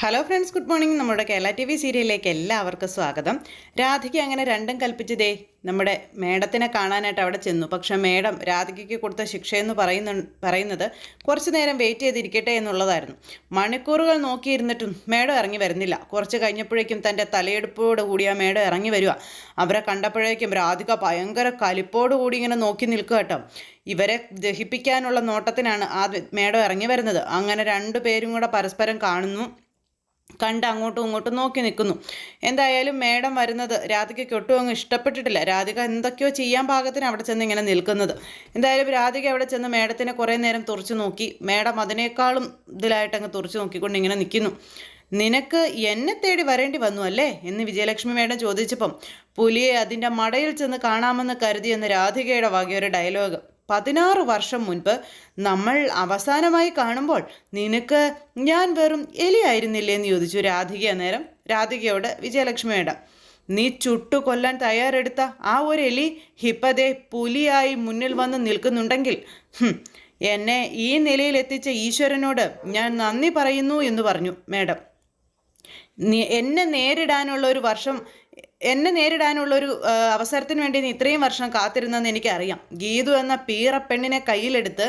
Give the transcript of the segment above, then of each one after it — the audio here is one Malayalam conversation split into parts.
ഹലോ ഫ്രണ്ട്സ് ഗുഡ് മോർണിംഗ് നമ്മുടെ കേരള ടി വി സീരിയലിലേക്ക് എല്ലാവർക്കും സ്വാഗതം. രാധിക അങ്ങനെ രണ്ടും കൽപ്പിച്ചതേ നമ്മുടെ മേഡത്തിനെ കാണാനായിട്ട് അവിടെ ചെന്നു. പക്ഷെ മേഡം രാധികയ്ക്ക് കൊടുത്ത ശിക്ഷയെന്ന് പറയുന്നു പറയുന്നത് കുറച്ച് നേരം വെയിറ്റ് ചെയ്തിരിക്കട്ടെ എന്നുള്ളതായിരുന്നു. മണിക്കൂറുകൾ നോക്കിയിരുന്നിട്ടും മേഡം ഇറങ്ങി വരുന്നില്ല. കുറച്ച് കഴിഞ്ഞപ്പോഴേക്കും തന്റെ തലയെടുപ്പോട് കൂടി ആ മേഡം ഇറങ്ങി വരിക അവരെ കണ്ടപ്പോഴേക്കും രാധിക ഭയങ്കര കലിപ്പോട് കൂടി ഇങ്ങനെ നോക്കി നിൽക്കുക കേട്ടോ. ഇവരെ ദഹിപ്പിക്കാനുള്ള നോട്ടത്തിനാണ് ആ മേഡം ഇറങ്ങി വരുന്നത്. അങ്ങനെ രണ്ടു പേരും കൂടെ പരസ്പരം കാണുന്നു. കണ്ട് അങ്ങോട്ടും ഇങ്ങോട്ടും നോക്കി നിൽക്കുന്നു. എന്തായാലും മേഡം വരുന്നത് രാധികയ്ക്ക് ഒട്ടും അങ്ങ് ഇഷ്ടപ്പെട്ടിട്ടില്ല. രാധിക എന്തൊക്കെയോ ചെയ്യാൻ പാകത്തിന് അവിടെ ചെന്ന് ഇങ്ങനെ നിൽക്കുന്നത്. എന്തായാലും രാധിക അവിടെ ചെന്ന് മേഡത്തിനെ കുറേ നേരം തുറച്ചു നോക്കി. മേഡം അതിനേക്കാളും ഇതിലായിട്ട് അങ്ങ് തുറച്ചു നോക്കിക്കൊണ്ട് ഇങ്ങനെ നിൽക്കുന്നു. നിനക്ക് എന്നെ തേടി വരേണ്ടി വന്നു അല്ലേ? എന്ന് വിജയലക്ഷ്മി മേഡം ചോദിച്ചപ്പം പുലിയെ അതിന്റെ മടയിൽ ചെന്ന് കാണാമെന്ന് കരുതിയെന്ന് രാധികയുടെ വകയൊരു ഡയലോഗ്. പതിനാറ് വർഷം മുൻപ് നമ്മൾ അവസാനമായി കാണുമ്പോൾ നിനക്ക് ഞാൻ വെറും എലിയായിരുന്നില്ലേ എന്ന് ചോദിച്ചു രാധിക നേരം രാധികയോട് വിജയലക്ഷ്മിയുടെ നീ ചുട്ടു കൊല്ലാൻ തയ്യാറെടുത്ത ആ ഒരു എലി ഹിപ്പതേ പുലിയായി മുന്നിൽ വന്ന് നിൽക്കുന്നുണ്ടെങ്കിൽ എന്നെ ഈ നിലയിൽ എത്തിച്ച ഈശ്വരനോട് ഞാൻ നന്ദി പറയുന്നു എന്ന് പറഞ്ഞു മേഡം. എന്നെ നേരിടാനുള്ള ഒരു വർഷം എന്നെ നേരിടാനുള്ള ഒരു അവസരത്തിന് വേണ്ടി നീ ഇത്രയും വർഷം കാത്തിരുന്നെന്ന് എനിക്കറിയാം. ഗീതു എന്ന പീറപ്പെണ്ണിനെ കയ്യിലെടുത്ത്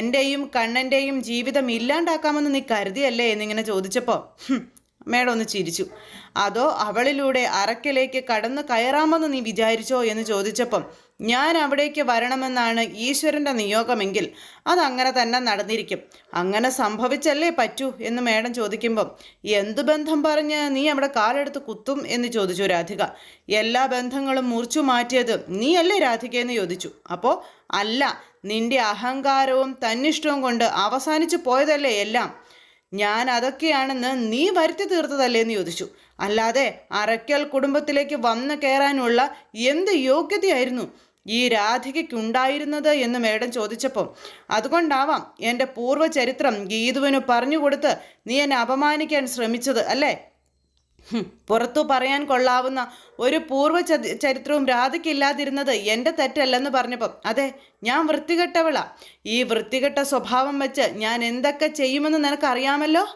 എന്റെയും കണ്ണന്റെയും ജീവിതം ഇല്ലാണ്ടാക്കാമെന്ന് നീ കരുതിയല്ലേ എന്നിങ്ങനെ ചോദിച്ചപ്പോൾ മേഡം ഒന്ന് ചിരിച്ചു. അതോ അവളിലൂടെ അറക്കിലേക്ക് കടന്നു കയറാമെന്ന് നീ വിചാരിച്ചോ എന്ന് ചോദിച്ചപ്പം ഞാൻ അവിടേക്ക് വരണമെന്നാണ് ഈശ്വരന്റെ നിയോഗമെങ്കിൽ അതങ്ങനെ തന്നെ നടന്നിരിക്കും. അങ്ങനെ സംഭവിച്ചല്ലേ പറ്റൂ എന്ന് മേഡം ചോദിക്കുമ്പം എന്ത് ബന്ധം പറഞ്ഞ് നീ അവിടെ കാലെടുത്ത് കുത്തും? എന്ന് ചോദിച്ചു രാധിക. എല്ലാ ബന്ധങ്ങളും മുറിച്ചു മാറ്റിയത് നീയല്ലേ രാധിക? എന്ന് ചോദിച്ചു. അപ്പോൾ അല്ല നിന്റെ അഹങ്കാരവും തന്നിഷ്ടവും കൊണ്ട് അവസാനിച്ചു പോയതല്ലേ എല്ലാം? ഞാൻ അതൊക്കെയാണെന്ന് നീ വരുത്തി തീർത്തതല്ലേ എന്ന് ചോദിച്ചു. അല്ലാതെ അറയ്ക്കൽ കുടുംബത്തിലേക്ക് വന്നു കയറാനുള്ള എന്ത് യോഗ്യതയായിരുന്നു ഈ രാധികയ്ക്കുണ്ടായിരുന്നത് എന്ന് മേഡം ചോദിച്ചപ്പോൾ അതുകൊണ്ടാവാം എന്റെ പൂർവചരിത്രം ഗീതുവിന് പറഞ്ഞുകൊടുത്ത് നീ എന്നെ അപമാനിക്കാൻ ശ്രമിച്ചത് അല്ലേ? പുറത്തു പറയാൻ കൊള്ളാവുന്ന ഒരു പൂർവ ചരിത്രവും രാധയ്ക്കില്ലാതിരുന്നത് എന്റെ തെറ്റല്ലെന്ന് പറഞ്ഞപ്പം. അതെ ഞാൻ വൃത്തികെട്ടവളാ. ഈ വൃത്തികെട്ട സ്വഭാവം വെച്ച് ഞാൻ എന്തൊക്കെ ചെയ്യുമെന്ന് നിനക്കറിയാമല്ലോ?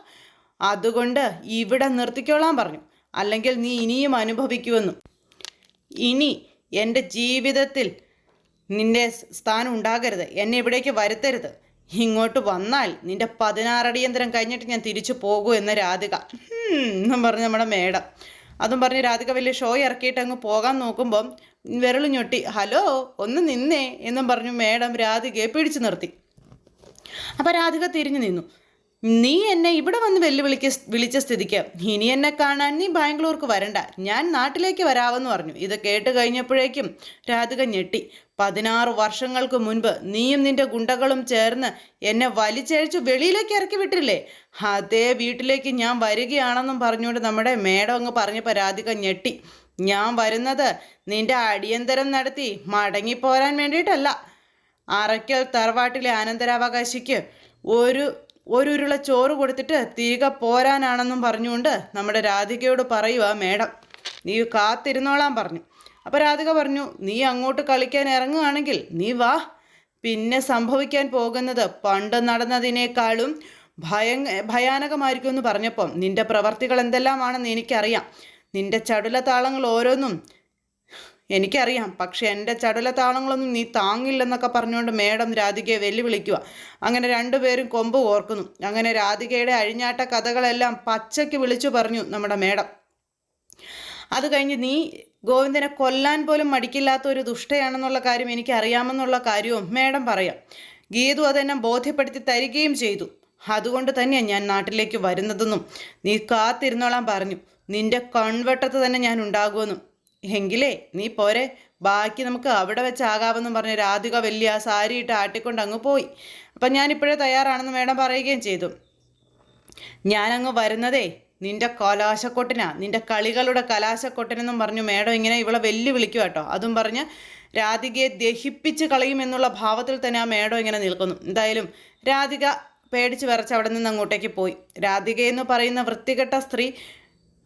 അതുകൊണ്ട് ഇവിടെ നിർത്തിക്കോളാൻ പറഞ്ഞു. അല്ലെങ്കിൽ നീ ഇനിയും അനുഭവിക്കുമെന്നും. ഇനി എന്റെ ജീവിതത്തിൽ നിന്റെ സ് സ്ഥാനം ഉണ്ടാകരുത്. എന്നെ ഇവിടേക്ക് വരുത്തരുത്. ഇങ്ങോട്ട് വന്നാൽ നിന്റെ പതിനാറടിയന്തരം കഴിഞ്ഞിട്ട് ഞാൻ തിരിച്ചു പോകൂ എന്ന രാധിക. എന്നും പറഞ്ഞ് നമ്മുടെ മേഡം. അതും പറഞ്ഞ് രാധിക വലിയ ഷോ ഇറക്കിയിട്ട് അങ്ങ് പോകാൻ നോക്കുമ്പം വിരൽ ഞൊട്ടി ഹലോ ഒന്ന് നിന്നേ എന്നും പറഞ്ഞു മേഡം രാധികയെ പിടിച്ചു നിർത്തി. അപ്പം രാധിക തിരിഞ്ഞു നിന്നു. നീ എന്നെ ഇവിടെ വന്ന് വെല്ലുവിളിക്ക വിളിച്ച സ്ഥിതിക്ക് ഇനി എന്നെ കാണാൻ നീ ബാംഗ്ലൂർക്ക് വരണ്ട. ഞാൻ നാട്ടിലേക്ക് വരാമെന്ന് പറഞ്ഞു. ഇത് കേട്ട് കഴിഞ്ഞപ്പോഴേക്കും രാധിക ഞെട്ടി. പതിനാറ് വർഷങ്ങൾക്ക് മുൻപ് നീയും നിന്റെ ഗുണ്ടകളും ചേർന്ന് എന്നെ വലിച്ചഴിച്ചു വെളിയിലേക്ക് ഇറക്കി വിട്ടില്ലേ? അതേ വീട്ടിലേക്ക് ഞാൻ വരികയാണെന്നും പറഞ്ഞുകൊണ്ട് നമ്മുടെ മേഡം അങ്ങ് പറഞ്ഞപ്പോൾ രാധിക ഞെട്ടി. ഞാൻ വരുന്നത് നിന്റെ അടിയന്തരം നടത്തി മടങ്ങിപ്പോരാൻ വേണ്ടിയിട്ടല്ല. അറയ്ക്കൽ തറവാട്ടിലെ അനന്തരാവകാശിക്ക് ഒരു ഒരു ഉരുള ചോറ് കൊടുത്തിട്ട് തിരികെ പോരാനാണെന്നും പറഞ്ഞുകൊണ്ട് നമ്മുടെ രാധികയോട് പറയുക മേഡം നീ കാത്തിരുന്നോളാൻ പറഞ്ഞു. അപ്പോൾ രാധിക പറഞ്ഞു നീ അങ്ങോട്ട് കളിക്കാൻ ഇറങ്ങുകയാണെങ്കിൽ നീ വാ. പിന്നെ സംഭവിക്കാൻ പോകുന്നത് പണ്ട് നടന്നതിനേക്കാളും ഭയ ഭയാനകമായിരിക്കും എന്ന് പറഞ്ഞപ്പം നിന്റെ പ്രവർത്തികൾ എന്തെല്ലാമാണെന്ന് എനിക്കറിയാം. നിന്റെ ചടുല താളങ്ങൾ ഓരോന്നും എനിക്കറിയാം. പക്ഷെ എന്റെ ചടുല താളങ്ങളൊന്നും നീ താങ്ങില്ലെന്നൊക്കെ പറഞ്ഞുകൊണ്ട് മേഡം രാധികയെ വെല്ലുവിളിക്കുക. അങ്ങനെ രണ്ടുപേരും കൊമ്പ് ഓർക്കുന്നു അങ്ങനെ രാധികയുടെ അഴിഞ്ഞാട്ട കഥകളെല്ലാം പച്ചയ്ക്ക് വിളിച്ചു പറഞ്ഞു നമ്മുടെ മേഡം. അത് കഴിഞ്ഞ് നീ ഗോവിന്ദനെ കൊല്ലാൻ പോലും മടിക്കില്ലാത്ത ഒരു ദുഷ്ടയാണെന്നുള്ള കാര്യം എനിക്ക് അറിയാമെന്നുള്ള കാര്യവും മേഡം പറയാം. ഗീതു അതെന്നെ ബോധ്യപ്പെടുത്തി തരികയും ചെയ്തു. അതുകൊണ്ട് തന്നെയാണ് ഞാൻ നാട്ടിലേക്ക് വരുന്നതെന്നും നീ കാത്തിരുന്നോളാൻ പറഞ്ഞു. നിന്റെ കൺവെട്ടത്ത് തന്നെ ഞാൻ ഉണ്ടാകുമെന്നും. എങ്കിലേ നീ പോരെ. ബാക്കി നമുക്ക് അവിടെ വെച്ചാകാമെന്നും പറഞ്ഞ് രാധിക വലിയ ആ സാരിയിട്ട് ആട്ടിക്കൊണ്ട് അങ്ങ് പോയി. അപ്പം ഞാനിപ്പോഴേ തയ്യാറാണെന്ന് മേഡം പറയുകയും ചെയ്തു. ഞാനങ്ങ് വരുന്നതേ നിന്റെ കലാശക്കൊട്ടിനാ നിന്റെ കളികളുടെ കലാശക്കൊട്ടിനെന്നും പറഞ്ഞു മേഡം ഇങ്ങനെ ഇവളെ വെല്ലുവിളിക്കുക കേട്ടോ. അതും പറഞ്ഞ് രാധികയെ ദഹിപ്പിച്ച് കളയുമെന്നുള്ള ഭാവത്തിൽ തന്നെ ആ മേഡം ഇങ്ങനെ നിൽക്കുന്നു. എന്തായാലും രാധിക പേടിച്ച് വിറച്ച് അവിടെ നിന്ന് അങ്ങോട്ടേക്ക് പോയി. രാധിക എന്ന് പറയുന്ന വൃത്തികെട്ട സ്ത്രീ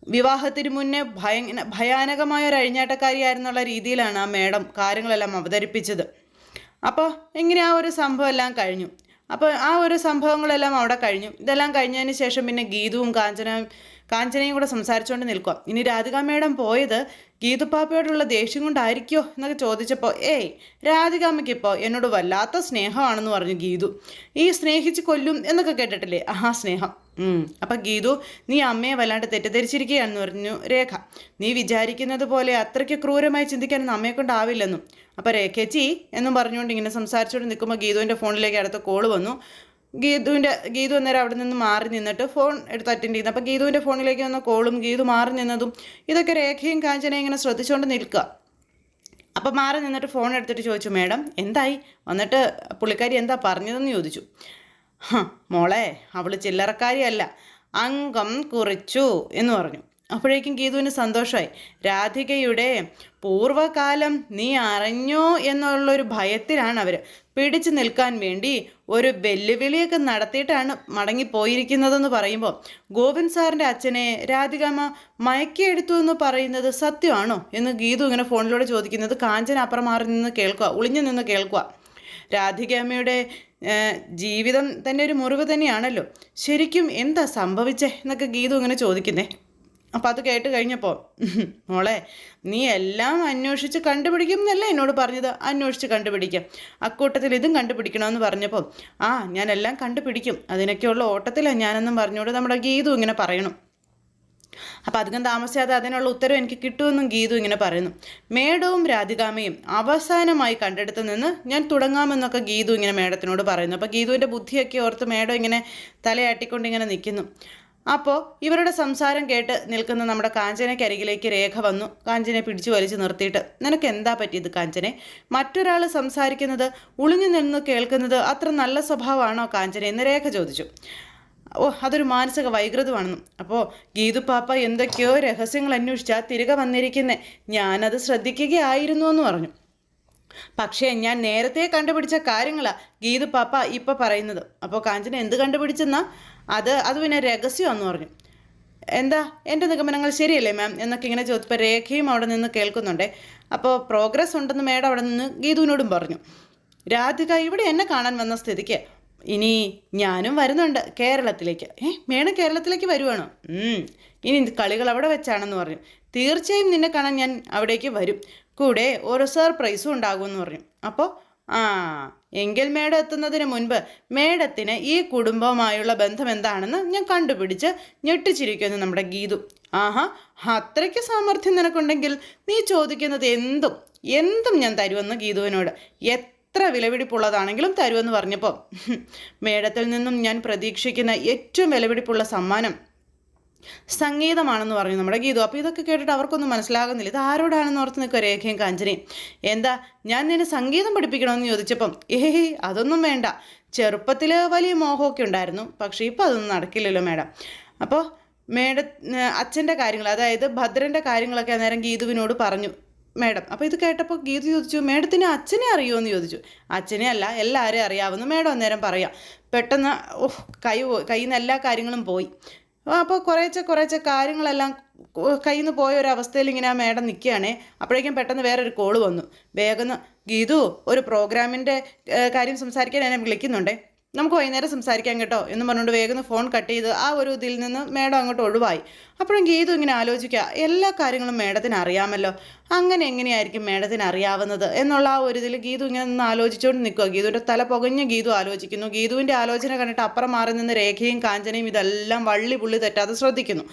വിവാഹത്തിന് മുന്നേ ഭയ ഭയാനകമായ ഒരു അഴിഞ്ഞാട്ടക്കാരിയായിരുന്നുള്ള രീതിയിലാണ് ആ മേഡം കാര്യങ്ങളെല്ലാം അവതരിപ്പിച്ചത്. അപ്പോൾ ഇങ്ങനെ ആ ഒരു സംഭവം എല്ലാം കഴിഞ്ഞു. അപ്പോൾ ആ ഒരു സംഭവങ്ങളെല്ലാം അവിടെ കഴിഞ്ഞു. ഇതെല്ലാം കഴിഞ്ഞതിന് ശേഷം പിന്നെ ഗീതുവും കാഞ്ചന കാഞ്ചനയും കൂടെ സംസാരിച്ചുകൊണ്ട് നിൽക്കുക ഇനി രാധിക മേഡം പോയത് ഗീതുപ്പാപ്പയോടുള്ള ദേഷ്യം കൊണ്ടായിരിക്കോ എന്നൊക്കെ ചോദിച്ചപ്പോൾ ഏയ് രാധികാമ്മയ്ക്ക് ഇപ്പോൾ എന്നോട് വല്ലാത്ത സ്നേഹമാണെന്ന് പറഞ്ഞു ഗീതു. ഈ സ്നേഹിച്ച് കൊല്ലും എന്നൊക്കെ കേട്ടിട്ടില്ലേ? ആ സ്നേഹം. അപ്പം ഗീതു നീ അമ്മയെ വല്ലാണ്ട് തെറ്റിദ്ധരിച്ചിരിക്കുകയാണെന്ന് പറഞ്ഞു രേഖ. നീ വിചാരിക്കുന്നത് പോലെ അത്രയ്ക്ക് ക്രൂരമായി ചിന്തിക്കാനൊന്നും അമ്മയെ കൊണ്ടാവില്ലെന്നും. അപ്പം രേഖച്ചി എന്നും പറഞ്ഞുകൊണ്ട് ഇങ്ങനെ സംസാരിച്ചുകൊണ്ട് നിൽക്കുമ്പോൾ ഗീതുവിന്റെ ഫോണിലേക്ക് അടുത്ത കോൾ വന്നു. ഗീതുവിന്റെ ഗീതു അന്നേരം അവിടെ നിന്ന് മാറി നിന്നിട്ട് ഫോൺ എടുത്ത് അറ്റൻഡ് ചെയ്യുന്നത് അപ്പോൾ ഗീതുവിന്റെ ഫോണിലേക്ക് വന്ന കോളും ഗീതു മാറി നിന്നതും ഇതൊക്കെ രേഖയും കാഞ്ചനയും ഇങ്ങനെ ശ്രദ്ധിച്ചുകൊണ്ട് നിൽക്കുക. അപ്പോൾ മാറി നിന്നിട്ട് ഫോൺ എടുത്തിട്ട് ചോദിച്ചു മേഡം എന്തായി? വന്നിട്ട് പുള്ളിക്കാരി എന്താ പറഞ്ഞതെന്ന് ചോദിച്ചു. മോളെ അവൾ ചില്ലറക്കാരിയല്ല. അംഗം കുറിച്ചു എന്ന് പറഞ്ഞു. അപ്പോഴേക്കും ഗീതുവിന് സന്തോഷമായി. രാധികയുടെ പൂർവകാലം നീ അറിഞ്ഞോ എന്നുള്ളൊരു ഭയത്തിലാണ് അവർ പിടിച്ചു നിൽക്കാൻ വേണ്ടി ഒരു വെല്ലുവിളിയൊക്കെ നടത്തിയിട്ടാണ് മടങ്ങിപ്പോയിരിക്കുന്നതെന്ന് പറയുമ്പോൾ ഗോവിന്ദ് സാറിന്റെ അച്ഛനെ രാധികാമ്മ മയക്കിയെടുത്തു എന്ന് പറയുന്നത് സത്യമാണോ എന്ന് ഗീതു ഇങ്ങനെ ഫോണിലൂടെ ചോദിക്കുന്നത്. കാഞ്ചന അപ്പുറം മാറി നിന്ന് കേൾക്കുക ഒളിഞ്ഞു നിന്ന് കേൾക്കുക. രാധികാമ്മയുടെ ജീവിതം തന്നെ ഒരു മുറിവ് തന്നെയാണല്ലോ. ശരിക്കും എന്താ സംഭവിച്ചേ എന്നൊക്കെ ഗീതു ഇങ്ങനെ ചോദിക്കുന്നേ. അപ്പോൾ അത് കേട്ട് കഴിഞ്ഞപ്പോൾ മോളെ നീ എല്ലാം അന്വേഷിച്ച് കണ്ടുപിടിക്കും എന്നല്ല എന്നോട് പറഞ്ഞത്? അന്വേഷിച്ച് കണ്ടുപിടിക്കാം. അക്കൂട്ടത്തിൽ ഇതും കണ്ടുപിടിക്കണമെന്ന് പറഞ്ഞപ്പോൾ ആ ഞാനെല്ലാം കണ്ടുപിടിക്കും. അതിനൊക്കെയുള്ള ഓട്ടത്തിലാണ് ഞാനെന്നും പറഞ്ഞുകൊണ്ട് നമ്മുടെ ഗീതു ഇങ്ങനെ പറയണം. അപ്പോൾ അധികം താമസിയാതെ അതിനുള്ള ഉത്തരവ് എനിക്ക് കിട്ടുമെന്നും ഗീതു ഇങ്ങനെ പറയുന്നു. മേഡവും രാധികാമയും അവസാനമായി കണ്ടെടുത്ത് നിന്ന് ഞാൻ തുടങ്ങാമെന്നൊക്കെ ഗീതു ഇങ്ങനെ മേഡത്തിനോട് പറയുന്നു. അപ്പോൾ ഗീതുവിന്റെ ബുദ്ധിയൊക്കെ ഓർത്ത് മേഡം ഇങ്ങനെ തലയാട്ടിക്കൊണ്ട് ഇങ്ങനെ നിൽക്കുന്നു. അപ്പോൾ ഇവരുടെ സംസാരം കേട്ട് നിൽക്കുന്ന നമ്മുടെ കാഞ്ചനയ്ക്ക് അരികിലേക്ക് രേഖ വന്നു. കാഞ്ചനെ പിടിച്ചു വലിച്ചു നിർത്തിയിട്ട് നിനക്ക് എന്താ പറ്റിയത് കാഞ്ചനെ? മറ്റൊരാൾ സംസാരിക്കുന്നത് ഉളിഞ്ഞു നിന്ന് കേൾക്കുന്നത് അത്ര നല്ല സ്വഭാവമാണോ കാഞ്ചന? എന്ന് രേഖ ചോദിച്ചു. ഓ അതൊരു മാനസിക വൈകൃതമാണെന്നും. അപ്പോൾ ഗീതു പാപ്പ എന്തൊക്കെയോ രഹസ്യങ്ങൾ അന്വേഷിച്ചാൽ തിരികെ വന്നിരിക്കുന്നേ ഞാനത് ശ്രദ്ധിക്കുകയായിരുന്നു എന്ന് പറഞ്ഞു. പക്ഷേ ഞാൻ നേരത്തെ കണ്ടുപിടിച്ച കാര്യങ്ങളാണ് ഗീതു പാപ്പ ഇപ്പം പറയുന്നത്. അപ്പോൾ കാഞ്ചന എന്ത് കണ്ടുപിടിച്ചെന്നാ? അത് അത് പിന്നെ രഹസ്യമെന്ന് പറഞ്ഞു. എന്താ? എന്റെ നിഗമനങ്ങൾ ശരിയല്ലേ മാം? എന്നൊക്കെ ഇങ്ങനെ ചോദിച്ചപ്പോൾ രേഖയും അവിടെ നിന്ന് കേൾക്കുന്നുണ്ടേ. അപ്പോൾ പ്രോഗ്രസ് ഉണ്ടെന്ന് മേഡം അവിടെ നിന്ന് ഗീതുവിനോടും പറഞ്ഞു. രാധിക ഇവിടെ എന്നെ കാണാൻ വന്ന സ്ഥിതിക്ക് ഇനി ഞാനും വരുന്നുണ്ട് കേരളത്തിലേക്ക്. ഏ മേണ കേരളത്തിലേക്ക് വരുവാണോ? ഇനി കളികൾ അവിടെ വെച്ചാണെന്ന് പറഞ്ഞു തീർച്ചയായും നിന്നെ കാണാൻ ഞാൻ അവിടേക്ക് വരും. കൂടെ ഒരു സർപ്രൈസും ഉണ്ടാകുമെന്ന് പറഞ്ഞു അപ്പോൾ ആ എങ്കിൽ മേഡം എത്തുന്നതിന് മുൻപ് മേഡത്തിന് ഈ കുടുംബവുമായുള്ള ബന്ധം എന്താണെന്ന് ഞാൻ കണ്ടുപിടിച്ച് ഞെട്ടിച്ചിരിക്കുന്നു നമ്മുടെ ഗീതു. ആഹാ അത്രയ്ക്ക് സാമർഥ്യം നിനക്കുണ്ടെങ്കിൽ നീ ചോദിക്കുന്നത് എന്തും എന്തും ഞാൻ തരുമെന്ന് ഗീതുവിനോട്. എത്ര വിലപിടിപ്പുള്ളതാണെങ്കിലും തരുമെന്ന് പറഞ്ഞപ്പോൾ മേഡത്തിൽ നിന്നും ഞാൻ പ്രതീക്ഷിക്കുന്ന ഏറ്റവും വിലപിടിപ്പുള്ള സമ്മാനം സംഗീതമാണെന്ന് പറഞ്ഞു നമ്മുടെ ഗീതു. അപ്പോൾ ഇതൊക്കെ കേട്ടിട്ട് അവർക്കൊന്നും മനസ്സിലാകുന്നില്ല. ഇത് ആരോടാണെന്ന് ഓർത്ത് നിൽക്കുക രേഖയും കാഞ്ചനയും. എന്താ ഞാൻ നിന്നെ സംഗീതം പഠിപ്പിക്കണമെന്ന് ചോദിച്ചപ്പം ഏഹ് അതൊന്നും വേണ്ട. ചെറുപ്പത്തിൽ വലിയ മോഹമൊക്കെ ഉണ്ടായിരുന്നു പക്ഷേ ഇപ്പോൾ അതൊന്നും നടക്കില്ലല്ലോ മേഡം. അപ്പോൾ മേഡ അച്ഛന്റെ കാര്യങ്ങൾ അതായത് ഭദ്രന്റെ കാര്യങ്ങളൊക്കെ അന്നേരം ഗീതുവിനോട് പറഞ്ഞു. മേഡം അപ്പോൾ ഇത് കേട്ടപ്പോൾ ഗീതു ചോദിച്ചു മേഡത്തിന് അച്ഛനെ അറിയുമോ എന്ന് ചോദിച്ചു. അച്ഛനെ അല്ല എല്ലാവരെയും അറിയാവുന്ന. മേഡം അന്നേരം പറയാം. പെട്ടെന്ന് ഓഹ് കൈ കയ്യിൽ നിന്ന് എല്ലാ കാര്യങ്ങളും പോയി. അപ്പോൾ കുറേച്ചെ കുറേച്ചെ കാര്യങ്ങളെല്ലാം കയ്യിൽ നിന്ന് പോയ ഒരു അവസ്ഥയിൽ ഇങ്ങനെ ആ മേഡം നിൽക്കുകയാണേ അപ്പോഴേക്കും പെട്ടെന്ന് വേറൊരു കോൾ വന്നു. വേഗം ഗീതു ഒരു പ്രോഗ്രാമിന്റെ കാര്യം സംസാരിക്കാൻ എന്നെ വിളിക്കുന്നുണ്ടേ. നമുക്ക് വൈകുന്നേരം സംസാരിക്കാം കേട്ടോ എന്ന് പറഞ്ഞുകൊണ്ട് വേഗം ഫോൺ കട്ട് ചെയ്ത് ആ ഒരു ഇതിൽ നിന്ന് മേഡം അങ്ങോട്ട് ഒഴിവായി. അപ്പോഴും ഗീതു ഇങ്ങനെ ആലോചിക്കുക എല്ലാ കാര്യങ്ങളും മേഡത്തിന് അറിയാമല്ലോ. അങ്ങനെ എങ്ങനെയായിരിക്കും മേഡത്തിന് അറിയാവുന്നത് എന്നുള്ള ആ ഒരു ഇതിൽ ഗീതു ഇങ്ങനെ നിന്ന് ആലോചിച്ചുകൊണ്ട് നിൽക്കുക. ഗീതുവിന്റെ തല പുകഞ്ഞ് ഗീതു ആലോചിക്കുന്നു. ഗീതുവിന്റെ ആലോചന കണ്ടിട്ട് അപ്പുറം മാറി നിന്ന് രേഖയും കാഞ്ചനയും ഇതെല്ലാം വള്ളി പുള്ളി തെറ്റാതെ ശ്രദ്ധിക്കുന്നു.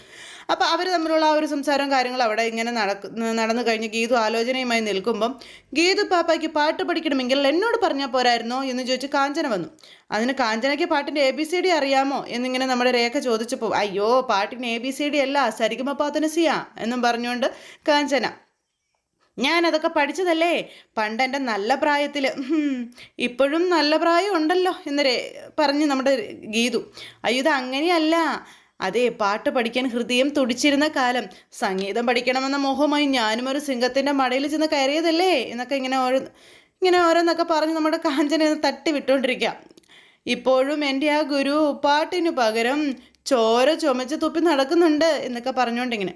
അപ്പോൾ അവർ തമ്മിലുള്ള ആ ഒരു സംസാരവും കാര്യങ്ങളും അവിടെ ഇങ്ങനെ നടന്നു കഴിഞ്ഞ് ഗീതു ആലോചനയുമായി നിൽക്കുമ്പം ഗീതു പാപ്പയ്ക്ക് പാട്ട് പഠിക്കണമെങ്കിൽ എന്നോട് പറഞ്ഞാൽ പോരായിരുന്നോ എന്ന് ചോദിച്ച് കാഞ്ചന വന്നു. അതിന് കാഞ്ചനയ്ക്ക് പാട്ടിന്റെ എ ബി സി ഡി അറിയാമോ എന്നിങ്ങനെ നമ്മുടെ രേഖ ചോദിച്ചപ്പോൾ അയ്യോ പാട്ടിന് എ ബി സി ഡി അല്ല സരിഗമപാത്തനസിയാ എന്നും പറഞ്ഞുകൊണ്ട് കാഞ്ചന. ഞാൻ അതൊക്കെ പഠിച്ചതല്ലേ? പണ്ട് എന്റെ നല്ല പ്രായത്തിൽ ഇപ്പോഴും നല്ല പ്രായം ഉണ്ടല്ലോ എന്ന് പറഞ്ഞ് നമ്മുടെ ഗീതു. അയ്യോ ഇത് അങ്ങനെയല്ല. അതെ പാട്ട് പഠിക്കാൻ ഹൃദയം തുടിച്ചിരുന്ന കാലം. സംഗീതം പഠിക്കണമെന്ന മോഹമായി ഞാനും ഒരു സിംഗത്തിന്റെ മടയിൽ ചെന്ന് കയറിയതല്ലേ? എന്നൊക്കെ ഇങ്ങനെ ഓരോ ഇങ്ങനെ ഓരോന്നൊക്കെ പറഞ്ഞ് നമ്മുടെ കാഞ്ചനെ തട്ടി വിട്ടുകൊണ്ടിരിക്കാം ഇപ്പോഴും എന്റെ ആ ഗുരു പാട്ടിനു പകരം ചോര ചുമച്ച് തുപ്പി നടക്കുന്നുണ്ട് എന്നൊക്കെ പറഞ്ഞുകൊണ്ടിങ്ങനെ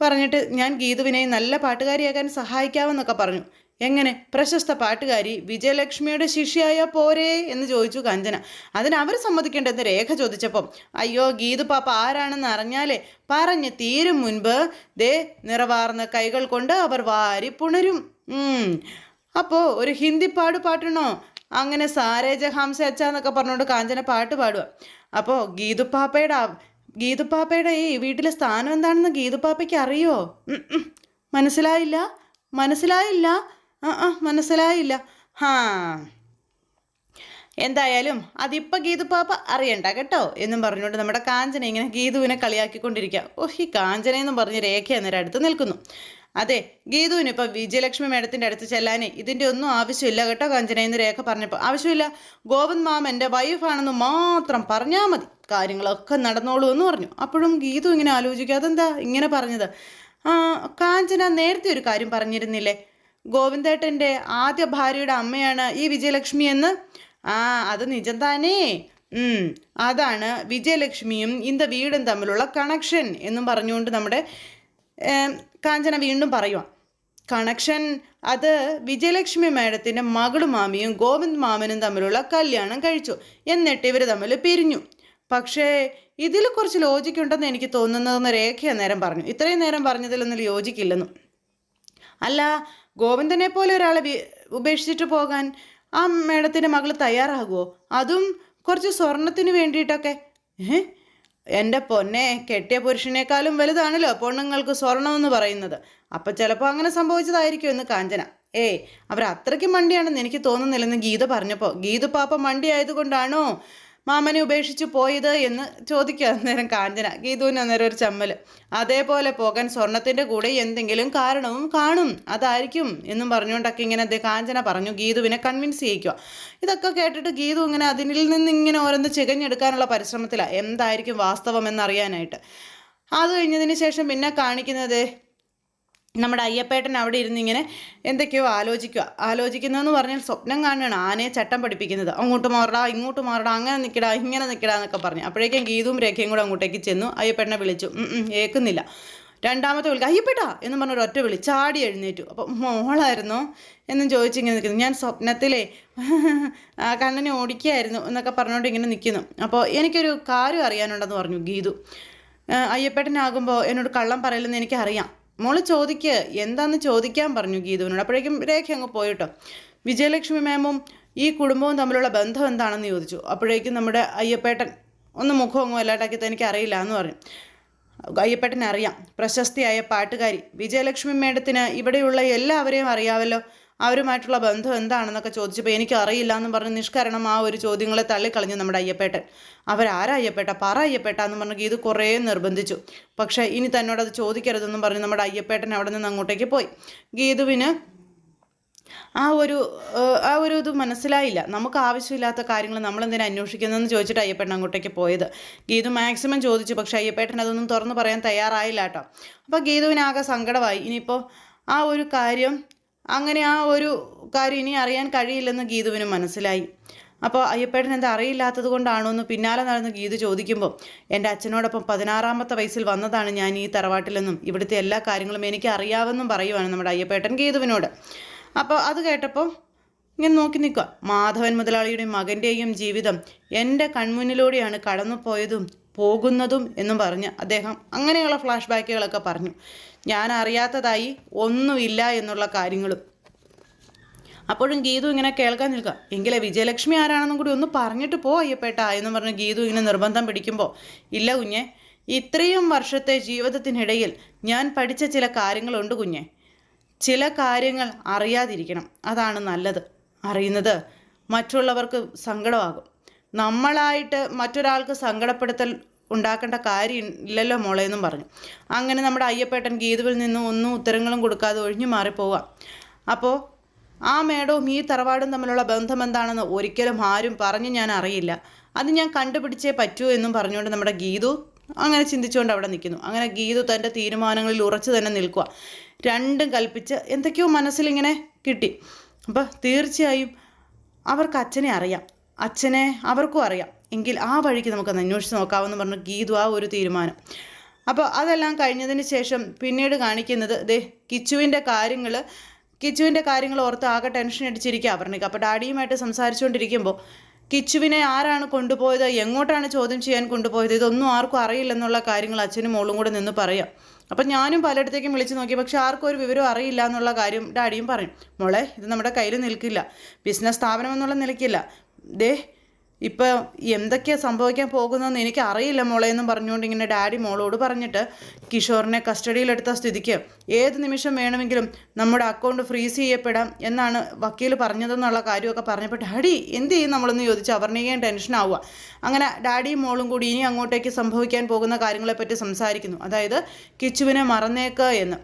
പറഞ്ഞിട്ട് ഞാൻ ഗീതുവിനെ നല്ല പാട്ടുകാരിയാകാൻ സഹായിക്കാമെന്നൊക്കെ പറഞ്ഞു. എങ്ങനെ? പ്രശസ്ത പാട്ടുകാരി വിജയലക്ഷ്മിയുടെ ശിഷ്യയായ പോരേ എന്ന് ചോദിച്ചു കാഞ്ചന. അതിന് അവർ സമ്മതിക്കേണ്ടെന്ന് രേഖ ചോദിച്ചപ്പം അയ്യോ ഗീതു പാപ്പ ആരാണെന്ന് അറിഞ്ഞാലേ? പറഞ്ഞ് തീരും മുൻപ് ദേ നിറവാർന്ന കൈകൾ കൊണ്ട് അവർ വാരി പുണരും. അപ്പോൾ ഒരു ഹിന്ദി പാട് പാട്ടണോ അങ്ങനെ സാരേ ജഹാംസ അച്ഛ എന്നൊക്കെ പറഞ്ഞുകൊണ്ട് കാഞ്ചന പാട്ട് പാടുക അപ്പോൾ ഗീതുപ്പാപ്പയുടെ ഗീതുപ്പാപ്പയുടെ ഈ വീട്ടിലെ സ്ഥാനം എന്താണെന്ന് ഗീതുപ്പാപ്പയ്ക്ക് അറിയോ? മനസ്സിലായില്ല? മനസ്സിലായില്ല? ആ ആ മനസ്സിലായില്ല. ഹാ. എന്തായാലും അതിപ്പോൾ ഗീതുപ്പാപ്പ അറിയണ്ട കേട്ടോ എന്നും പറഞ്ഞുകൊണ്ട് നമ്മുടെ കാഞ്ചന ഇങ്ങനെ ഗീതുവിനെ കളിയാക്കിക്കൊണ്ടിരിക്കുക ഓഹ് ഈ കാഞ്ചന പറഞ്ഞ് രേഖ അന്നേരം അടുത്ത് നിൽക്കുന്നു. അതെ ഗീതുവിന് ഇപ്പം വിജയലക്ഷ്മി മേഡത്തിന്റെ അടുത്ത് ചെല്ലാനേ ഇതിന്റെ ഒന്നും ആവശ്യമില്ല കേട്ടോ കാഞ്ചന എന്ന് രേഖ പറഞ്ഞപ്പോൾ. ആവശ്യമില്ല ഗോവിന്ദ് മാം എന്റെ വൈഫാണെന്ന് മാത്രം പറഞ്ഞാൽ മതി. കാര്യങ്ങളൊക്കെ നടന്നോളൂ എന്ന് പറഞ്ഞു. അപ്പോഴും ഗീതു ഇങ്ങനെ ആലോചിക്കുക അതെന്താ ഇങ്ങനെ പറഞ്ഞത്? കാഞ്ചന നേരത്തെ ഒരു കാര്യം പറഞ്ഞിരുന്നില്ലേ? ഗോവിന്ദേട്ടന്റെ ആദ്യ ഭാര്യയുടെ അമ്മയാണ് ഈ വിജയലക്ഷ്മി എന്ന്? ആ അത് നിജം താനേ. അതാണ് വിജയലക്ഷ്മിയും ഇന്ത വീടും തമ്മിലുള്ള കണക്ഷൻ എന്നും പറഞ്ഞുകൊണ്ട് നമ്മുടെ കാഞ്ചന വീണ്ടും പറയുക കണക്ഷൻ അത് വിജയലക്ഷ്മി മാഡത്തിന്റെ മകളും മാമിയും ഗോവിന്ദ് മാമനും തമ്മിലുള്ള കല്യാണം കഴിച്ചു. എന്നിട്ട് ഇവർ തമ്മിൽ പിരിഞ്ഞു. പക്ഷേ ഇതിൽ കുറച്ച് ലോജിക്കുണ്ടെന്ന് എനിക്ക് തോന്നുന്നതെന്ന് രേഖ നേരം പറഞ്ഞു. ഇത്രയും നേരം പറഞ്ഞതിലൊന്നും യോജിക്കില്ലെന്നും അല്ല ഗോവിന്ദനെ പോലെ ഒരാളെ ഉപേക്ഷിച്ചിട്ട് പോകാൻ ആ മേഡത്തിന്റെ മകൾ തയ്യാറാകുമോ അതും കുറച്ച് സ്വർണത്തിന് വേണ്ടിയിട്ടൊക്കെ. ഏഹ്? എന്റെ പൊന്നെ കെട്ടിയ പുരുഷനേക്കാളും വലുതാണല്ലോ പൊണ്ണുങ്ങൾക്ക് സ്വർണമെന്ന് പറയുന്നത്. അപ്പം ചിലപ്പോൾ അങ്ങനെ സംഭവിച്ചതായിരിക്കും എന്ന് കാഞ്ചന. ഏയ് അവർ അത്രയ്ക്ക് മണ്ടിയാണെന്ന് എനിക്ക് തോന്നുന്നില്ലെന്ന് ഗീത പറഞ്ഞപ്പോൾ ഗീത പാപ്പ മണ്ടി ആയതുകൊണ്ടാണോ മാമനെ ഉപേക്ഷിച്ച് പോയത് എന്ന് ചോദിക്കുക അന്നേരം കാഞ്ചന. ഗീതുവിന് അന്നേരം ഒരു ചമ്മൽ അതേപോലെ പോകാൻ സ്വർണത്തിന്റെ കൂടെ എന്തെങ്കിലും കാരണവും കാണും. അതായിരിക്കും എന്നും പറഞ്ഞുകൊണ്ടൊക്കെ ഇങ്ങനെ കാഞ്ചന പറഞ്ഞു ഗീതുവിനെ കൺവിൻസ് ചെയ്യിക്കുക. ഇതൊക്കെ കേട്ടിട്ട് ഗീതു ഇങ്ങനെ അതിൽ നിന്ന് ഇങ്ങനെ ഓരോന്ന് ചികഞ്ഞെടുക്കാനുള്ള പരിശ്രമത്തിലാണ് എന്തായിരിക്കും വാസ്തവം എന്നറിയാനായിട്ട്. അത് കഴിഞ്ഞതിന് ശേഷം പിന്നെ കാണിക്കുന്നത് നമ്മുടെ അയ്യപ്പേട്ടൻ അവിടെ ഇരുന്ന് ഇങ്ങനെ എന്തൊക്കെയോ ആലോചിക്കുക. ആലോചിക്കുന്നതെന്ന് പറഞ്ഞാൽ സ്വപ്നം കാണുകയാണ്. ആനയെ ചട്ടം പഠിപ്പിക്കുന്നത്. അങ്ങോട്ട് മാറടാ ഇങ്ങോട്ട് മാറടാ അങ്ങനെ നിൽക്കടാ ഇങ്ങനെ നിൽക്കടാ എന്നൊക്കെ പറഞ്ഞു. അപ്പോഴേക്കും ഗീതും രേഖയും കൂടെ അങ്ങോട്ടേക്ക് ചെന്നു. അയ്യപ്പേട്ടനെ വിളിച്ചു. ഏക്കുന്നില്ല രണ്ടാമത്തെ വിളിക്കുക അയ്യപ്പേട്ടാ എന്ന് പറഞ്ഞൊരു ഒറ്റ വിളി. ചാടി എഴുന്നേറ്റു. അപ്പം മോളായിരുന്നു എന്നും ചോദിച്ചിങ്ങനെ നിൽക്കുന്നു. ഞാൻ സ്വപ്നത്തിലേ കണ്ണനെ ഓടിക്കുകയായിരുന്നു എന്നൊക്കെ പറഞ്ഞുകൊണ്ട് ഇങ്ങനെ നിൽക്കുന്നു. അപ്പോൾ എനിക്കൊരു കാര്യം അറിയാനുണ്ടെന്ന് പറഞ്ഞു ഗീതു. അയ്യപ്പേട്ടനാകുമ്പോൾ എന്നോട് കള്ളം പറയില്ലെന്ന് എനിക്കറിയാം. മോൾ ചോദിക്ക് എന്താന്ന് ചോദിക്കാൻ പറഞ്ഞു ഗീതുവിനോട്. അപ്പോഴേക്കും രേഖ അങ്ങ് പോയിട്ടോ. വിജയലക്ഷ്മി മാമും ഈ കുടുംബവും തമ്മിലുള്ള ബന്ധം എന്താണെന്ന് ചോദിച്ചു. അപ്പോഴേക്കും നമ്മുടെ അയ്യപ്പേട്ടൻ ഒന്ന് മുഖം അങ്ങ് വല്ലാട്ടാക്കി തനിക്ക് അറിയില്ല എന്ന് പറഞ്ഞു. അയ്യപ്പേട്ടൻ അറിയാം. പ്രശസ്തിയായ പാട്ടുകാരി. വിജയലക്ഷ്മി മേഡത്തിന് ഇവിടെയുള്ള എല്ലാവരെയും അറിയാമല്ലോ അവരുമായിട്ടുള്ള ബന്ധം എന്താണെന്നൊക്കെ ചോദിച്ചപ്പോൾ എനിക്ക് അറിയില്ല എന്ന് പറഞ്ഞ് നിഷ്കരണം ആ ഒരു ചോദ്യങ്ങളെ തള്ളിക്കളഞ്ഞു നമ്മുടെ അയ്യപ്പേട്ടൻ. അവരാരാ അയ്യപ്പേട്ട? പറ അയ്യപ്പേട്ട എന്ന് പറഞ്ഞ് ഇത് കുറേ നിർബന്ധിച്ചു. പക്ഷേ ഇനി തന്നോട് അത് ചോദിക്കരുതെന്നും പറഞ്ഞ് നമ്മുടെ അയ്യപ്പേട്ടൻ അവിടെ നിന്ന് അങ്ങോട്ടേക്ക് പോയി. ഗീതുവിന് ആ ഒരു ആ ഒരു ഇത് മനസ്സിലായില്ല. നമുക്ക് ആവശ്യമില്ലാത്ത കാര്യങ്ങൾ നമ്മൾ നമ്മളെന്തിനാ അന്വേഷിക്കുന്നതെന്ന് ചോദിച്ചിട്ട് അയ്യപ്പേട്ടൻ അങ്ങോട്ടേക്ക് പോയത്. ഗീതു മാക്സിമം ചോദിച്ചു. പക്ഷേ അയ്യപ്പേട്ടൻ അതൊന്നും തുറന്നു പറയാൻ തയ്യാറായില്ല കേട്ടോ. അപ്പോൾ ഗീതുവിനാകെ സങ്കടമായി. ഇനിയിപ്പോൾ ആ ഒരു കാര്യം അങ്ങനെ ആ ഒരു കാര്യം ഇനി അറിയാൻ കഴിയില്ലെന്ന് ഗീതുവിന് മനസ്സിലായി. അപ്പോൾ അയ്യപ്പേട്ടൻ എന്താ അറിയില്ലാത്തത് കൊണ്ടാണോ എന്ന് പിന്നാലെ നടന്ന് ഗീതു ചോദിക്കുമ്പോൾ എന്റെ അച്ഛനോടൊപ്പം പതിനാറാമത്തെ വയസ്സിൽ വന്നതാണ് ഞാൻ ഈ തറവാട്ടിലെന്നും ഇവിടുത്തെ എല്ലാ കാര്യങ്ങളും എനിക്ക് അറിയാമെന്നും പറയുവാണ് നമ്മുടെ അയ്യപ്പേട്ടൻ ഗീതുവിനോട്. അപ്പോൾ അത് കേട്ടപ്പോൾ ഇങ്ങനെ നോക്കി നിൽക്കുക. മാധവൻ മുതലാളിയുടെയും മകന്റെയും ജീവിതം എന്റെ കൺമുന്നിലൂടെയാണ് കടന്നു പോയതും പോകുന്നതും എന്നും പറഞ്ഞ് അദ്ദേഹം അങ്ങനെയുള്ള ഫ്ലാഷ് ബാക്കുകളൊക്കെ പറഞ്ഞു. ഞാൻ അറിയാത്തതായി ഒന്നുമില്ല എന്നുള്ള കാര്യങ്ങളും. അപ്പോഴും ഗീതു ഇങ്ങനെ കേൾക്കാൻ നിൽക്കുക. എങ്കിലേ വിജയലക്ഷ്മി ആരാണെന്നും കൂടി ഒന്ന് പറഞ്ഞിട്ട് പോ അയ്യപ്പേട്ട എന്ന് പറഞ്ഞ് ഗീതു ഇങ്ങനെ നിർബന്ധം പിടിക്കുമ്പോൾ ഇല്ല കുഞ്ഞെ ഇത്രയും വർഷത്തെ ജീവിതത്തിനിടയിൽ ഞാൻ പഠിച്ച ചില കാര്യങ്ങളുണ്ട് കുഞ്ഞെ. ചില കാര്യങ്ങൾ അറിയാതിരിക്കണം. അതാണ് നല്ലത്. അറിയുന്നത് മറ്റുള്ളവർക്ക് സങ്കടമാകും. നമ്മളായിട്ട് മറ്റൊരാൾക്ക് സങ്കടപ്പെടുത്തൽ ഉണ്ടാക്കേണ്ട കാര്യം ഇല്ലല്ലോ മോളെ എന്നും പറഞ്ഞു. അങ്ങനെ നമ്മുടെ അയ്യപ്പേട്ടൻ ഗീതുവിൽ നിന്നും ഒന്നും ഉത്തരങ്ങളും കൊടുക്കാതെ ഒഴിഞ്ഞു മാറിപ്പോവാം. അപ്പോൾ ആ മേടവും ഈ തറവാടും തമ്മിലുള്ള ബന്ധം എന്താണെന്ന് ഒരിക്കലും ആരും പറഞ്ഞു ഞാൻ അറിയില്ല. അത് ഞാൻ കണ്ടുപിടിച്ചേ പറ്റൂ എന്നും പറഞ്ഞുകൊണ്ട് നമ്മുടെ ഗീതു അങ്ങനെ ചിന്തിച്ചുകൊണ്ട് അവിടെ നിൽക്കുന്നു. അങ്ങനെ ഗീതു തന്റെ തീരുമാനങ്ങളിൽ ഉറച്ചു തന്നെ നിൽക്കുക രണ്ടും കൽപ്പിച്ച് എന്തൊക്കെയോ മനസ്സിലിങ്ങനെ കിട്ടി. അപ്പോൾ തീർച്ചയായും അവർക്ക് അച്ഛനെ അറിയാം. അച്ഛനെ അവർക്കും അറിയാം. എങ്കിൽ ആ വഴിക്ക് നമുക്കൊന്ന് അന്വേഷിച്ച് നോക്കാമെന്ന് പറഞ്ഞു ഗീതു ആ ഒരു തീരുമാനം. അപ്പോൾ അതെല്ലാം കഴിഞ്ഞതിന് ശേഷം പിന്നീട് കാണിക്കുന്നത് ദേ കിച്ചുവിന്റെ കാര്യങ്ങൾ കിച്ചുവിന്റെ കാര്യങ്ങൾ ഓർത്ത് ആകെ ടെൻഷൻ അടിച്ചിരിക്കുക അപർണിക അപ്പോൾ ഡാഡിയുമായിട്ട് സംസാരിച്ചുകൊണ്ടിരിക്കുമ്പോൾ കിച്ചുവിനെ ആരാണ് കൊണ്ടുപോയത് എങ്ങോട്ടാണ് ചോദ്യം ചെയ്യാൻ കൊണ്ടുപോയത് ഇതൊന്നും ആർക്കും അറിയില്ലെന്നുള്ള കാര്യങ്ങൾ അച്ഛനും മോളും കൂടെ നിന്ന് പറയാം. അപ്പം ഞാനും പലയിടത്തേക്കും വിളിച്ചു നോക്കി പക്ഷേ ആർക്കും ഒരു വിവരം അറിയില്ല എന്നുള്ള കാര്യം ഡാഡിയും പറയും. മോളെ ഇത് നമ്മുടെ കയ്യിൽ നിൽക്കില്ല. ബിസിനസ് സ്ഥാപനം എന്നുള്ള നിലയ്ക്കില്ല. ദേ ഇപ്പോൾ എന്തൊക്കെയാണ് സംഭവിക്കാൻ പോകുന്നതെന്ന് എനിക്ക് അറിയില്ല മോളെ എന്നും പറഞ്ഞുകൊണ്ട് ഇങ്ങനെ ഡാഡി മോളോട് പറഞ്ഞിട്ട് കിഷോറിനെ കസ്റ്റഡിയിലെടുത്ത സ്ഥിതിക്ക് ഏത് നിമിഷം വേണമെങ്കിലും നമ്മുടെ അക്കൗണ്ട് ഫ്രീസ് ചെയ്യപ്പെടാം എന്നാണ് വക്കീൽ പറഞ്ഞതെന്നുള്ള കാര്യമൊക്കെ പറഞ്ഞപ്പോൾ ഡാഡി എന്ത് ചെയ്യും നമ്മളെന്ന് ചോദിച്ചു അവർണികയും ടെൻഷനാവുക അങ്ങനെ ഡാഡിയും മോളും കൂടി ഇനി അങ്ങോട്ടേക്ക് സംഭവിക്കാൻ പോകുന്ന കാര്യങ്ങളെപ്പറ്റി സംസാരിക്കുന്നു. അതായത് കിച്ചുവിനെ മറന്നേക്കുക എന്ന്.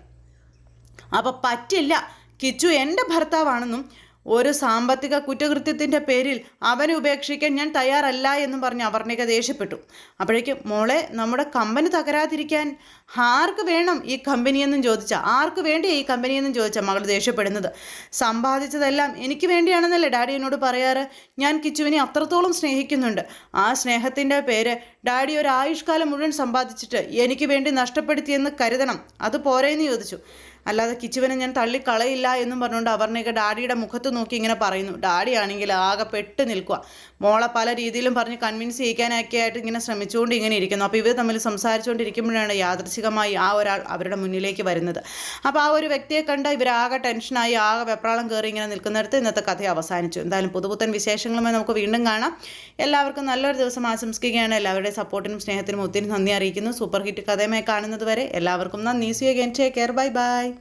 അപ്പോൾ പറ്റില്ല. കിച്ചു എന്റെ ഭർത്താവാണെന്നും ഒരു സാമ്പത്തിക കുറ്റകൃത്യത്തിന്റെ പേരിൽ അവനെ ഉപേക്ഷിക്കാൻ ഞാൻ തയ്യാറല്ല എന്നും പറഞ്ഞ് അവർണിക ദേഷ്യപ്പെട്ടു. അപ്പോഴേക്കും മോളെ നമ്മുടെ കമ്പനി തകരാതിരിക്കാൻ ആർക്ക് വേണം ഈ കമ്പനിയെന്നും ചോദിച്ച ആർക്ക് വേണ്ടി ഈ കമ്പനിയെന്നും ചോദിച്ച മകൾ ദേഷ്യപ്പെടുന്നത്? സമ്പാദിച്ചതെല്ലാം എനിക്ക് വേണ്ടിയാണെന്നല്ലേ ഡാഡി എന്നോട് പറയാറ്? ഞാൻ കിച്ചുവിനെ അത്രത്തോളം സ്നേഹിക്കുന്നുണ്ട്. ആ സ്നേഹത്തിന്റെ പേര് ഡാഡി ഒരു ആയുഷ്കാലം മുഴുവൻ സമ്പാദിച്ചിട്ട് എനിക്ക് വേണ്ടി നഷ്ടപ്പെടുത്തിയെന്ന് കരുതണം. അത് പോരേന്ന് ചോദിച്ചു. അല്ലാതെ കിച്ചുവിനെ ഞാൻ തള്ളിക്കളയില്ല എന്നും പറഞ്ഞുകൊണ്ട് അവർണയൊക്കെ ഡാഡിയുടെ മുഖത്ത് നോക്കി ഇങ്ങനെ പറയുന്നു. ഡാഡിയാണെങ്കിൽ ആകെ പെട്ട് നിൽക്കുക മോളെ പല രീതിയിലും പറഞ്ഞ് കൺവിൻസ് ചെയ്യിക്കാനൊക്കെ ആയിട്ട് ഇങ്ങനെ ശ്രമിച്ചുകൊണ്ട് ഇങ്ങനെ ഇരിക്കുന്നു. അപ്പോൾ ഇവർ തമ്മിൽ സംസാരിച്ചുകൊണ്ടിരിക്കുമ്പോഴാണ് യാദൃശികമായി ആ ഒരാൾ അവരുടെ മുന്നിലേക്ക് വരുന്നത്. അപ്പോൾ ആ ഒരു വ്യക്തിയെ കണ്ട് ഇവരാകെ ടെൻഷനായി ആകെ വെപ്രാളം കയറി ഇങ്ങനെ നിൽക്കുന്നിടത്ത് ഇന്നത്തെ കഥ അവസാനിച്ചു. എന്തായാലും പുതുപുത്തൻ വിശേഷങ്ങളുമായി നമുക്ക് വീണ്ടും കാണാം. എല്ലാവർക്കും നല്ലൊരു ദിവസം ആശംസിക്കുകയാണ്. എല്ലാവരുടെയും സപ്പോർട്ടിനും സ്നേഹത്തിനും ഒത്തിരി നന്ദി അറിയിക്കുന്നു. സൂപ്പർ ഹിറ്റ് കഥയുമായി കാണുന്നത് വരെ എല്ലാവർക്കും നന്ദി. See again take care bye bye